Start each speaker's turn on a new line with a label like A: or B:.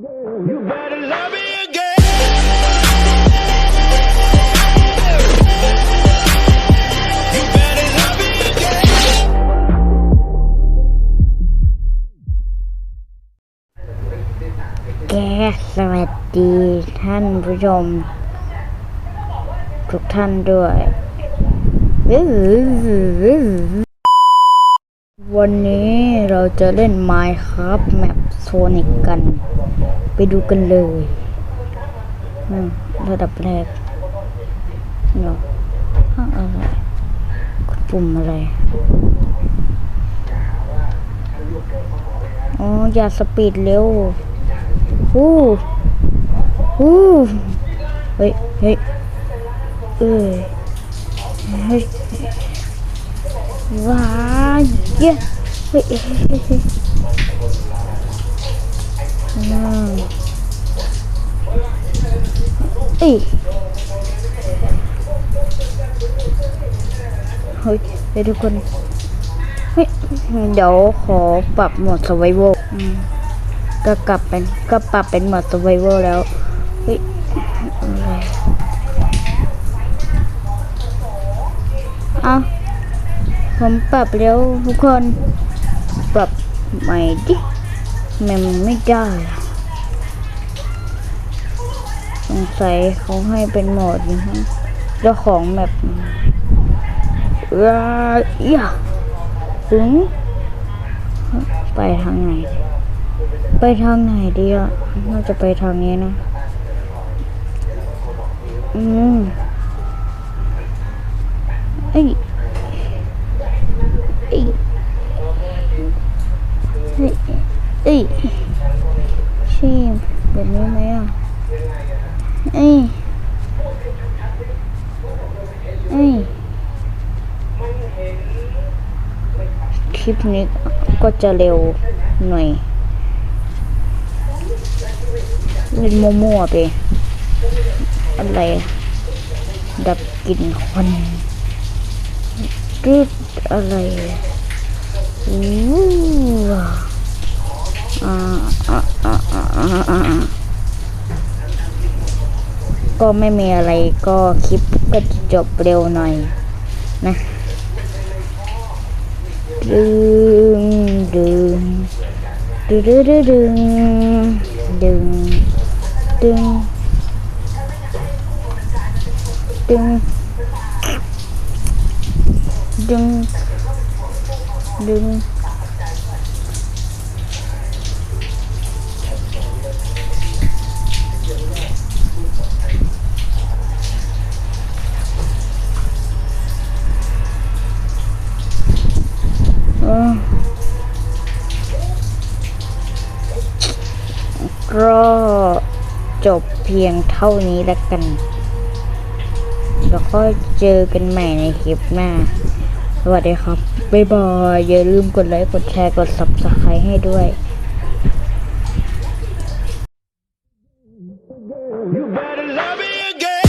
A: แกสวัสดีท่านผู้ชม ทุกท่านด้วย วันนี้เราจะเล่น Minecraft Map Sonic กัน ไปดูกันเลยระดับแรกเนาะฮะอะไรกดปุ่มอะไร อ๋อ อย่าสปีดเร็วฮู้ฮู้เฮ้ย เฮ้ย เอ้ย เฮ้ย ว้ายเย้เฮ้ยเฮ้ยเฮ้ยเฮ้ยอืมเอ้ยเฮ้ยเฮ้ยทุกคนเฮ้ยเดี๋ยวขอปรับโหมด survival อืมก็กลับเป็นก็ปรับเป็นโหมด survival แล้วเฮ้ยอะไรเอา ผมปรับแล้วทุกคน ปรับใหม่ดิมันไม่ได้สงสัยเขาให้เป็นโหมดนี้ฮะเจ้าของแบบว้าอยถึงไปทางไหน ไปทางไหนดีอะ น่าจะไปทางนี้นะ อืมเอ้ย เอ้ยเอ้ยเอ้ยใช่แบบนี้ไหมอะเอ้ยเอ้ยคลิปนี้ก็จะเร็วหน่อยเล่นมั่วๆไป อะไร ดับกลิ่นควัน กึดอะไรอู้อ่าอ่าอ่าอ่าอ่าอ่าก็ไม่มีอะไรก็คลิปก็จะจบเร็วหน่อยนะดึงดึงดึงดึงดึงดึงดึงดึง ดึง ดึง เออ ก็จบเพียงเท่านี้แล้วกัน แล้วก็เจอกันใหม่ในคลิปหน้า สวัสดีครับ บ๊ายบาย อย่าลืมกดไลค์ กดแชร์ กด subscribe ให้ด้วย You better love me again.